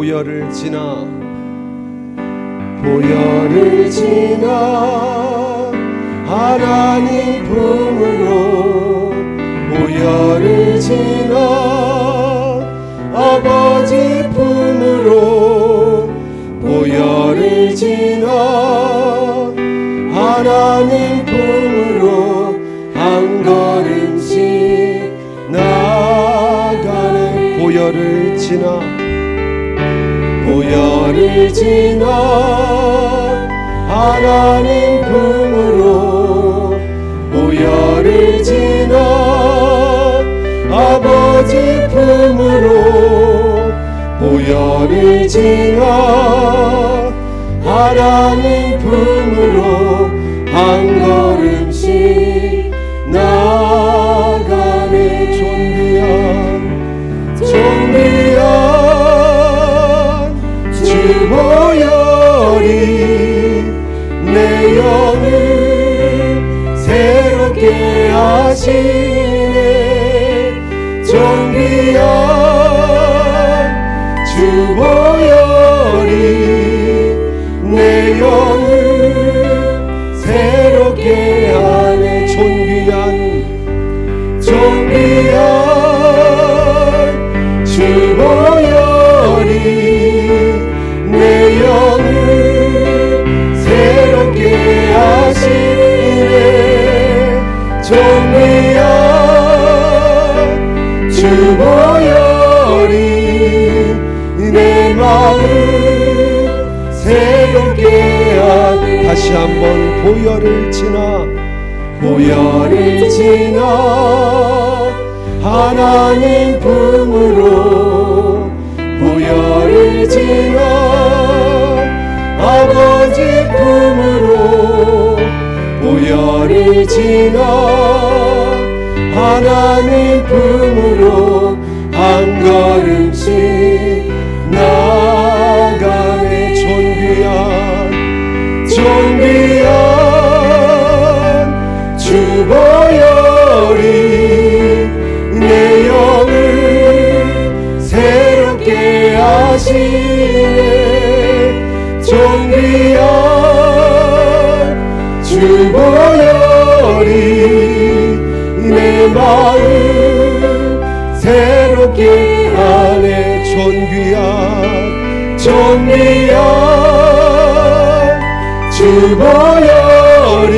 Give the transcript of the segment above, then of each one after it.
보혈을 지나 보혈을 지나 하나님 품으로 보혈을 지나 아버지 품으로 보혈을 지나 하나님 품으로 한 걸음씩 나가네 보혈을 지나 보혈을 지나 하나님 품으로 보혈을 지나 아버지 품으로 보혈을 지나 하나님 품으로 한 걸음 영을 새롭게 다시 한번 보혈을 지나 보혈을 지나 하나님 품으로 보혈을 지나 아버지 품으로 보혈을 지나 하나님 품으로 한 걸음 새롭게 하네 존귀한 존귀한 주 보혈이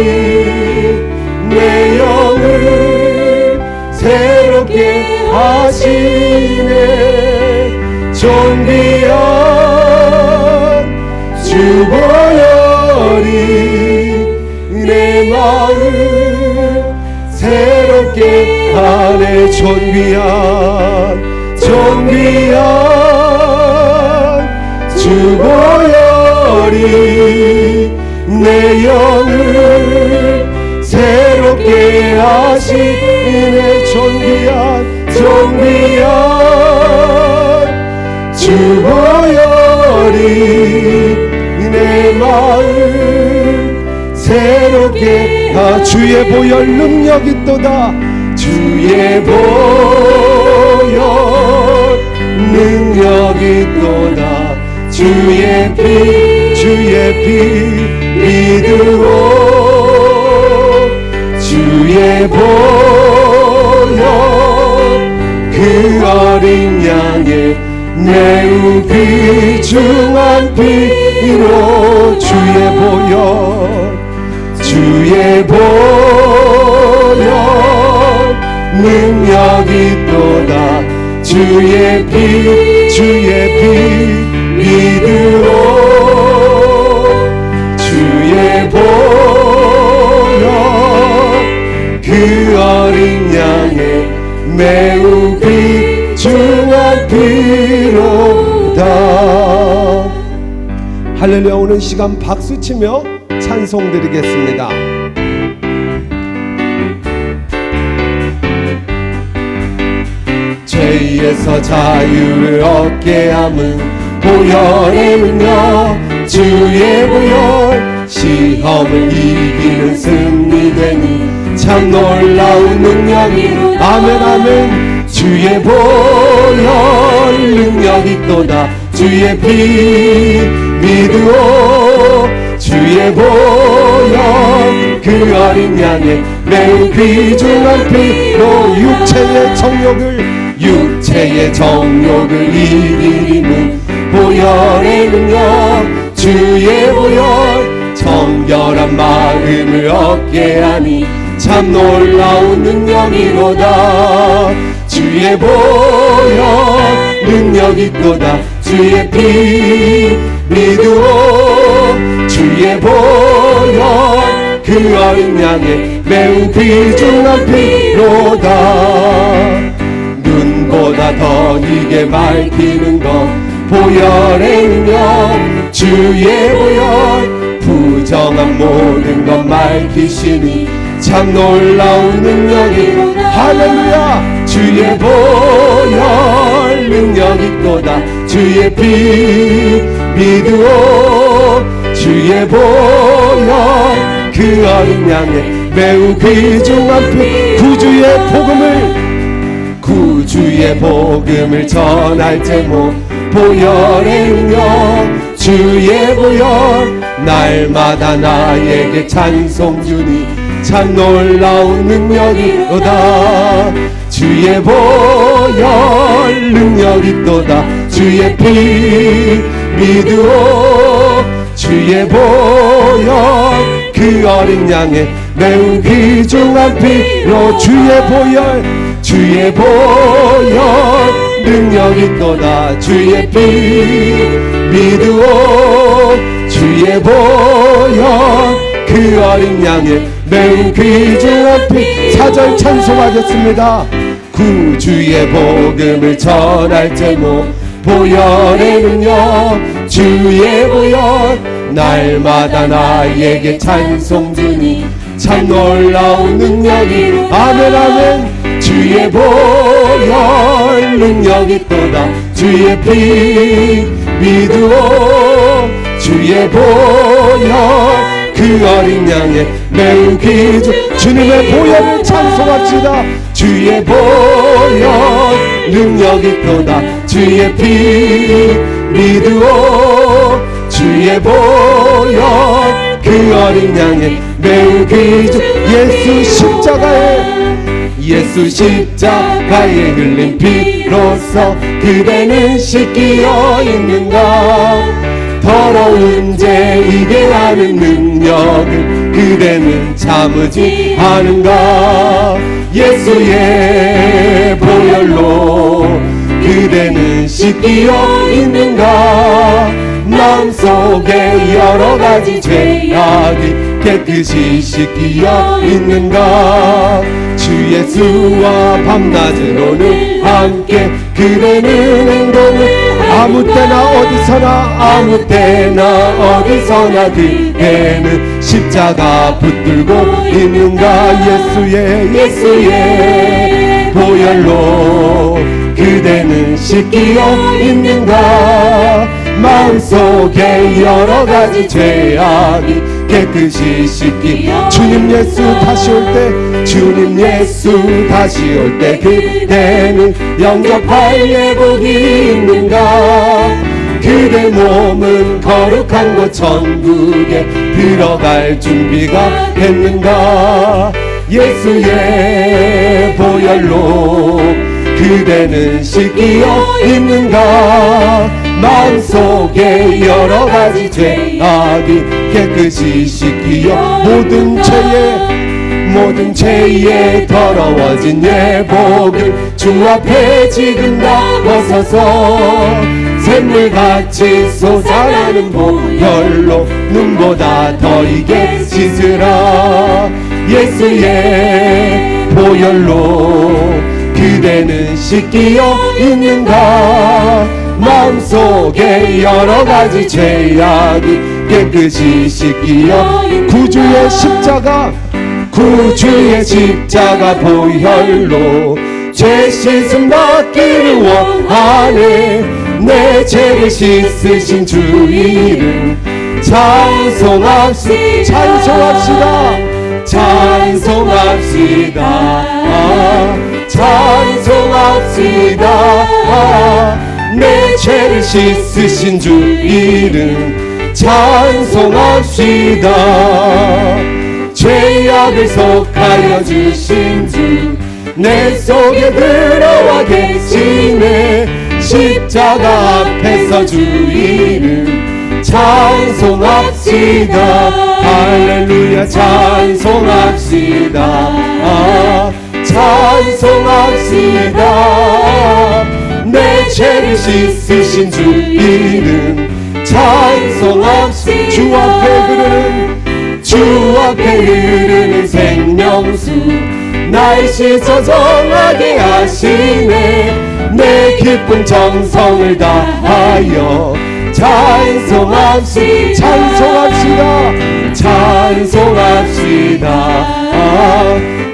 내 영을 새롭게 하시네 존귀한 주 보혈이 내 마음 새롭게 하네 존귀한 존귀한 주 보혈이 내 영을 새롭게 하시네. 존귀한 존귀한 주 보혈이 내 마음 새롭게 하 주의 보혈 능력 있도다 주의 보혈 능력이 또다. 주의 피 주의 피 믿으오. 주의 보혈 그 어린 양의 매우 귀중한 피로 주의 보혈 주의 보혈 능력이 또다. 주의 피 주의 피 믿으오. 주의 보혈 그 어린 양의 매우 귀중한 피로다. 할렐루야 오는 시간 박수 치며 찬송 드리겠습니다 죄에서 자유를 얻게 함은 보혈의 능력 주의 보혈. 시험을 이기는 승리되니 참 놀라운 능력이 아멘 아멘. 주의 보혈 능력이 또다. 주의 피 믿으오. 주의 보혈 그 어린 양의 매우 귀중한 피로 육체의 정욕을 육체의 정욕을 힘은 보혈의 능력 주의 보혈 정결한 마음을 얻게 하니 참 놀라운 능력이로다. 주의 보혈 능력이 있도다. 주의 피 믿으오. 주의 보혈 그 어린 양의 매우 귀중한 피로다 눈보다 더 이게 밝히는 것. 보혈의 능력 주의 보혈. 부정한 모든 것 밝히시니 참 놀라운 능력이. 할렐루야! 주의 보혈 능력 있도다. 주의 피 믿으오. 주의 보혈 그 어린 양의 매우 귀중한 피 구주의 복음을 구 주의 복음을 전할 제목 보혈의 능력 주의 보혈 날마다 나에게 찬송 주니 참 놀라운 능력이로다. 주의 보혈 능력이 또다. 주의 피 믿으오. 주의 보혈 그 어린 양의 매우 귀중한 피로 주의 보혈 주의 보혈 능력이 또다 주의 피 믿으오 주의 보혈 그 어린 양의 매우 귀중한 피 사절 찬송하겠습니다. 구주의 복음을 전할 제목 보혈의 능력 주의 보혈 날마다 나에게 찬송 주니 참 놀라운 능력이. 아멘 아멘 주의 보혈 능력이 또다. 주의 피 믿으오. 주의 보혈 그 어린 양의 매우 귀중 주님의 보혈을 찬송합시다. 주의 보혈 능력이 또다. 주의 피 믿으오. 주의 보혈 그 어린 양의 매우 귀중 예수 십자가에 예수 십자가에 흘린 피로써 그대는 씻기어 있는가? 더러운 죄 이게 하는 능력을 그대는 참으지 않은가? 예수의 보혈로 그대는 씻기어 있는가 마음속에 여러 가지 죄악이 깨끗이 씻기어 있는가? 주 예수와 밤낮으로는 함께 그대는 행동을 아무 때나 어디서나 아무 때나 어디서나 그대는 십자가 붙들고 있는가? 예수의 예수의 보혈로 그대는 씻기어 있는가 마음속에 여러 가지 죄악이 깨끗이 씻기. 주님 예수 다시 올 때 주님 예수 다시 올 때 그대는 영접할 예복이 있는가? 그대 몸은 거룩한 곳 천국에 들어갈 준비가 됐는가? 예수의 보혈로 그대는 씻기어 있는가 마음 속에 여러 가지 죄 악이 깨끗이 씻기어 모든 죄에 모든 죄에 더러워진 예복을 주 앞에 지금 다. 벗어서 샘물같이 솟아나는 보혈로 눈보다 더 이게 씻으라. 예수의 보혈로 그대는 씻기어 있는가 마음속에 여러 가지 죄악이 깨끗이 씻기어 구주의 십자가 구주의 십자가 보혈로 죄 씻음 받기를 원하네. 내 죄를 씻으신 주 이름 찬송합시 찬송합시다. 찬송합시다. 찬송합시다 내 죄를 씻으신 주 이름 찬송합시다. 죄악을 속하여 주신 주 내 속에 들어와 계시네 십자가 앞에서 주 이름 찬송합시다. 할렐루야 찬송합시다. 아, 찬송합시다 내 죄를 씻으신 주 이름 찬송합시다 주 앞에 흐르는 주 앞에 흐르는 생명수 날 씻어 정하게 하시네. 내 기쁜 정성을 다하여 찬송합시다 찬송합시다. 찬송합시다. 아,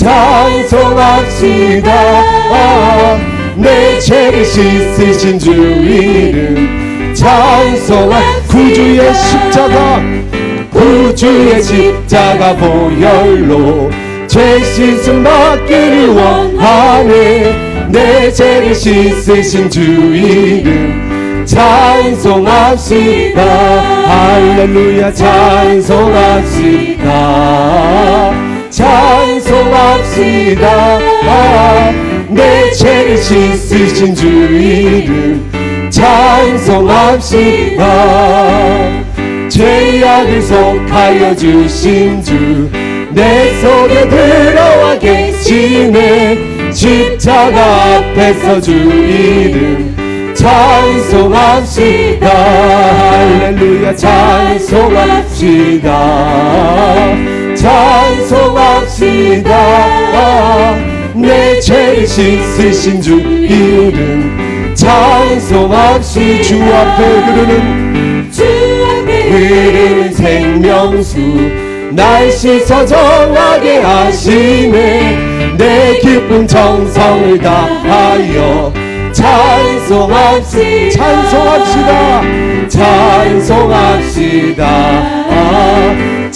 찬송합시다. 아, 내 죄를 씻으신 주 이름. 찬송한 구주의 십자가. 구주의 십자가 보혈로 죄 씻음 받기를 원하네. 내 죄를 씻으신 주 이름. 찬송합시다. 할렐루야 찬송합시다 찬송합시다. 아, 내 죄를 씻으신 주 이름 찬송합시다. 죄악을 속하여 주신 주 내 속에 들어와 계시네. 십자가 앞에서 주 이름 찬송합시다. 할렐루야. 찬송합시다 찬송합시다. 내 죄를 씻으신 주 이름 찬송합시다 주 앞에 흐르는 주 앞에 흐르는 생명수 날 씻어 정하게 하시네 내 기쁜 정성을 다하여 찬송합시다 찬송합시다. 찬송합시다. 아,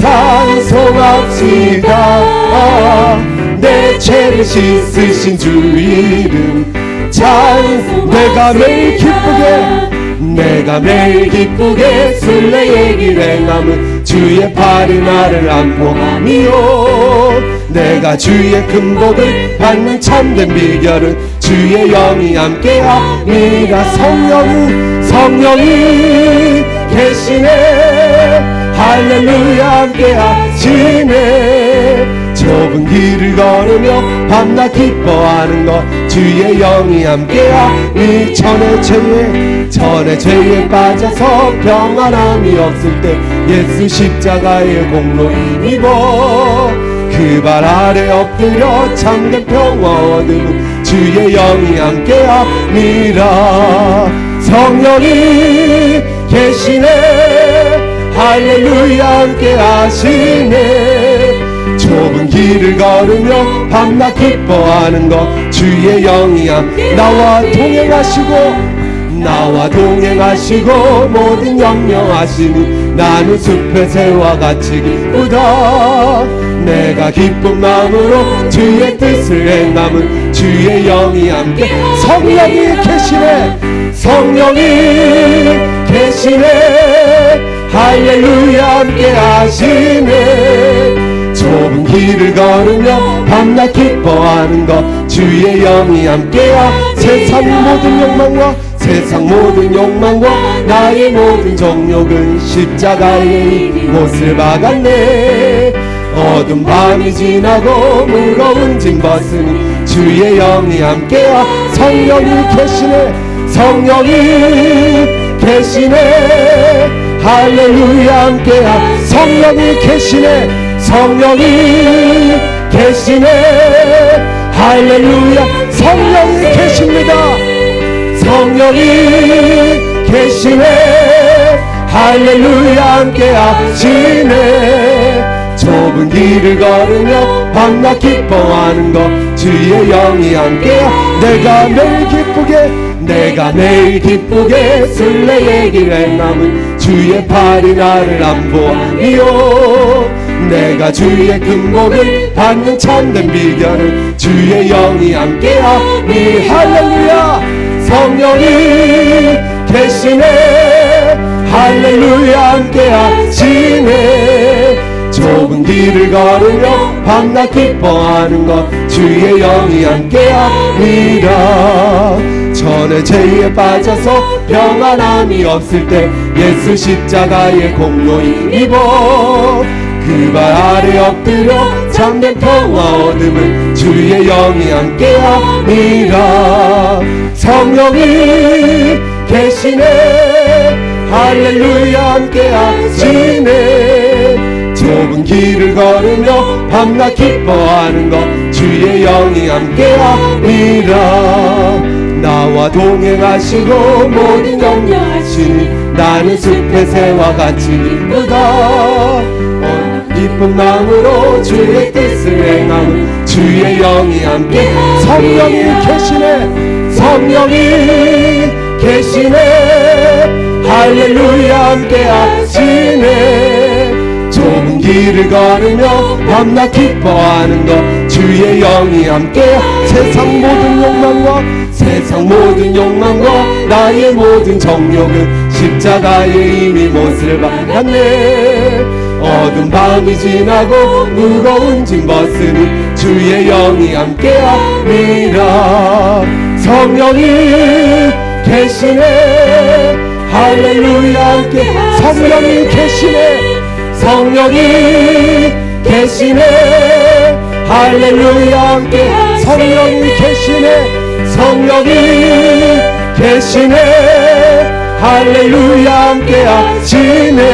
찬송합시다. 내 죄를 씻으신 주 이름. 찬송 내가 매일 기쁘게 내가 매일 기쁘게 순례의 길 행함은 주의 팔이 나를 안보함이요. 내가 주의 금복을 받는 참된 비결은 주의 영이 함께함이라 성령이 성령이 계시네 할렐루야 함께 하시네 좁은 길을 걸으며 밤낮 기뻐하는 것 주의 영이 함께하니 천의 죄에 천의 죄에 빠져서 평안함이 없을 때 예수 십자가의 공로 입어. 그 발 아래 엎드려 참된 평화 얻음은 주의 영이 함께함이라. 성령이 계시네 할렐루야 함께 하시네. 좁은 길을 걸으며 밤낮 기뻐하는 것 주의 영이 함께 나와 동행하시고 나와 동행하시고 모든 영령하시니 나는 숲의 새와 같이 기쁘다 기쁜 마음으로 주의 뜻을 행함은 주의 영이 함께 성령이 계시네. 성령이 계시네. 할렐루야 함께 하시네. 좁은 길을 걸으며 밤낮 기뻐하는 것 주의 영이 함께야. 세상 모든 욕망과 세상 모든 욕망과 나의 모든 정욕은 십자가의 못을 박았네 어둠 밤이 지나고 무거운 짐 벗으니 주의 영이 함께야 성령이 계시네. 성령이 계시네. 할렐루야 함께야 성령이 계시네. 성령이 계시네. 할렐루야 성령이 계십니다. 성령이 계시네. 할렐루야 함께 하시네 좁은 길을 걸으며 밤낮 기뻐하는 것 주의 영이 함께야. 내가 매일 기쁘게 내가 매일 기쁘게 술래의 길에 남은 주의 팔이 나를 안보하니요. 내가 주의 금복을 받는 참된 비결은 주의 영이 함께하니 할렐루야. 성령이 계시네 길을 걸으며 밤낮 기뻐하는 것 주의 영이 함께 하니라 전에 죄에 빠져서 평안함이 없을 때 예수 십자가의 공로인 입어 그 발 아래 엎드려 참된 평화 얻음을 주의 영이 함께 하니라 성령이 계시네. 할렐루야 함께 하시네 좁은 길을 걸으며 밤낮 기뻐하는 것 주의 영이 함께 하니라 나와 동행하시고 모든 영령하시니 나는 숲의 새와 같이 기쁘다. 어, 기쁜 마음으로 주의 뜻을 행함은 주의 영이 함께 성령이 계시네 성령이 계시네. 할렐루야 함께 하시네 길을 걸으며 밤낮 기뻐하는 것 주의 영이 함께 세상 모든 욕망과 세상 모든 욕망과 나의 모든 정욕은 십자가에 이미 못을 박았네. 어두운 밤이 지나고 무거운 짐 벗으니 주의 영이 함께하니라 성령이 계시네. 할렐루야 함께. 성령이 계시네 성령이 계시네. 할렐루야 함께 성령이 계시네. 성령이 계시네. 할렐루야 함께 하시네.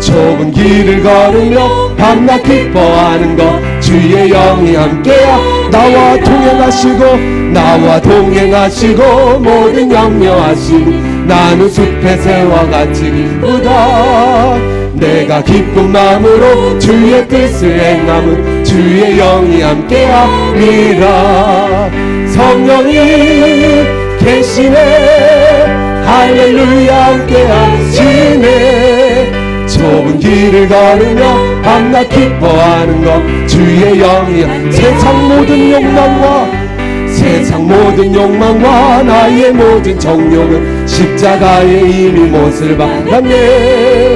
좁은 길을 걸으며 밤낮 기뻐하는 것 주의 영이 함께야. 나와 동행하시고 나와 동행하시고 모든 염려하시니 나는 숲의 새와 같이 기쁘다 내가 기쁜 마음으로 주의 뜻을 행함은 주의 영이 함께함이라. 성령이 계시네. 할렐루야 함께 하시네. 좁은 길을 걸으며 밤낮 기뻐하는 것 주의 영이 세상 모든 욕망과 세상 모든 욕망과 나의 모든 정욕은 십자가에 이미 못을 박았네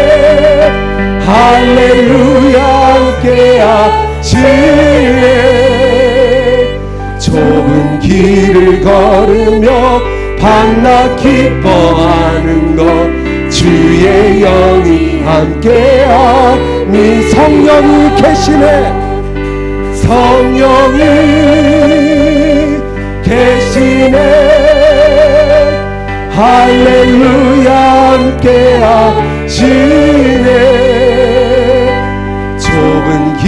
할렐루야 함께하시네 좁은 길을 걸으며 밤낮 기뻐하는 것 주의 영이 함께하니 성령이 계시네. 성령이 계시네. 할렐루야 함께하시네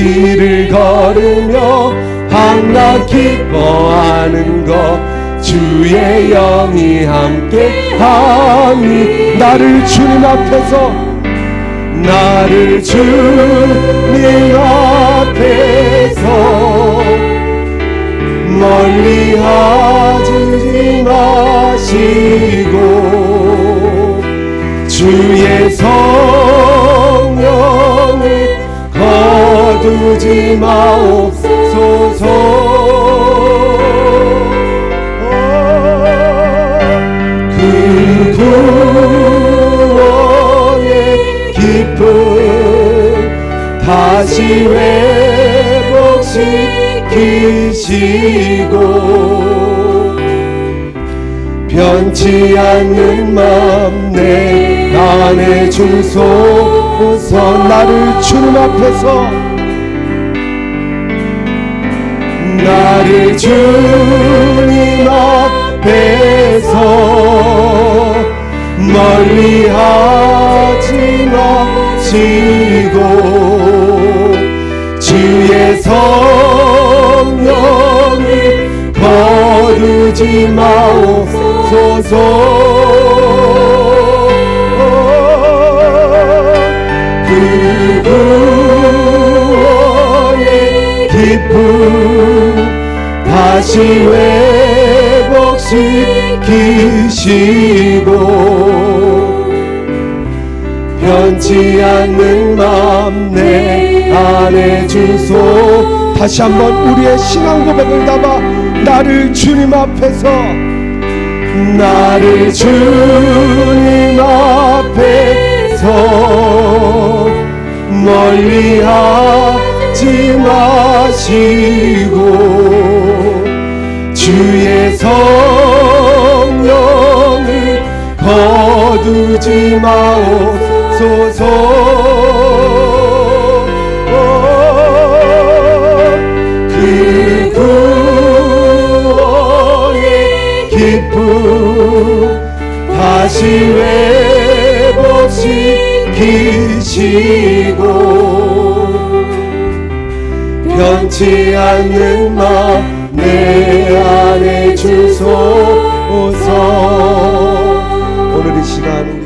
길을 걸으며 밤낮 기뻐하는 것 주의 영이 함께 하니 나를 주님 앞에서 나를 주님 앞에서 멀리 하지 마시고 성령을 거두지 마옵소서. 그 구원의 기쁨 다시 회복시키시고 변치 않는 맘내 안에 주소 서 나를 주님 앞에서 나를 주님 앞에서 멀리 하지 마시고 주의 성령을 거두지 마옵소서 다시 회복시키시고 변치 않는 맘내 안에 주소. 다시 한번 우리의 신앙 고백을 담아 나를 주님 앞에서 나를 주님 앞에서 멀리 하지 마시고 주의 성령을 거두지 마옵소서. 그 구원의 기쁨 다시 회복시키시고 변치 않는 맘내 안에 주소서. 오늘 이 시간